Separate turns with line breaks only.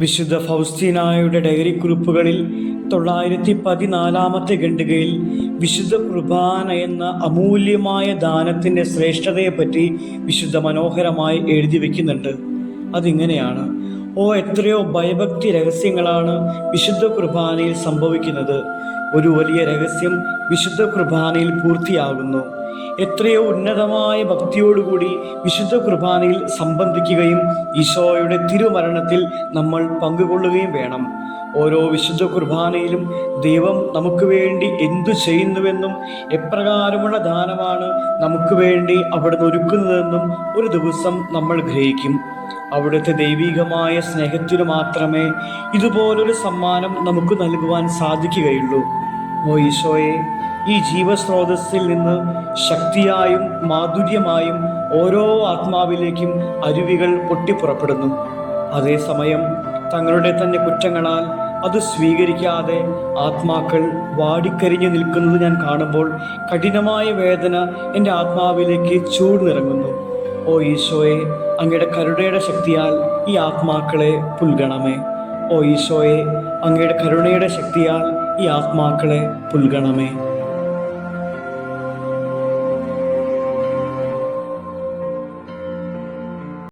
വിശുദ്ധ ഫൗസ്തീനായുടെ ഡയറി കുറിപ്പുകളിൽ തൊള്ളായിരത്തി പതിനാലാമത്തെ ഖണ്ഡികയിൽ വിശുദ്ധ കുർബാന എന്ന അമൂല്യമായ ദാനത്തിന്റെ ശ്രേഷ്ഠതയെപ്പറ്റി വിശുദ്ധ മനോഹരമായി എഴുതി വയ്ക്കുന്നുണ്ട് അതിങ്ങനെയാണ്. ഓ എത്രയോ ഭയഭക്തി രഹസ്യങ്ങളാണ് വിശുദ്ധ കുർബാനയിൽ സംഭവിക്കുന്നത്. ഒരു വലിയ രഹസ്യം വിശുദ്ധ കുർബാനയിൽ പൂർത്തിയാകുന്നു. എത്രയോ ഉന്നതമായ ഭക്തിയോടുകൂടി വിശുദ്ധ കുർബാനയിൽ സംബന്ധിക്കുകയും ഈശോയുടെ തിരുമരണത്തിൽ നമ്മൾ പങ്കുകൊള്ളുകയും വേണം. ഓരോ വിശുദ്ധ കുർബാനയിലും ദൈവം നമുക്ക് വേണ്ടി എന്തു ചെയ്യുന്നുവെന്നും എപ്രകാരമുള്ള ദാനമാണ് നമുക്ക് വേണ്ടി അവിടുന്ന് ഒരുക്കുന്നതെന്നും ഒരു ദിവസം നമ്മൾ ഗ്രഹിക്കും. അവിടുത്തെ ദൈവികമായ സ്നേഹത്തിനു മാത്രമേ ഇതുപോലൊരു സമ്മാനം നമുക്ക് നൽകുവാൻ സാധിക്കുകയുള്ളൂ. ഓ ഈശോയെ ഈ ജീവസ്രോതസ്സിൽ നിന്ന് ശക്തിയായും മാധുര്യമായും ഓരോ ആത്മാവിലേക്കും അരുവികൾ പൊട്ടിപ്പുറപ്പെടുന്നു. അതേസമയം തങ്ങളുടെ തന്നെ കുറ്റങ്ങളാൽ അത് സ്വീകരിക്കാതെ ആത്മാക്കൾ വാടിക്കരിഞ്ഞു നിൽക്കുന്നത് ഞാൻ കാണുമ്പോൾ കഠിനമായ വേദന എന്റെ ആത്മാവിലേക്ക് ചൂടുനിറങ്ങുന്നു. ഓ ഈശോയെ അങ്ങയുടെ കരുണയുടെ ശക്തിയാൽ ഈ ആത്മാക്കളെ പുൽകണമേ. ഓ ഈശോയെ അങ്ങയുടെ കരുണയുടെ ശക്തിയാൽ ഈ ആത്മാക്കളെ പുൽകണമേ.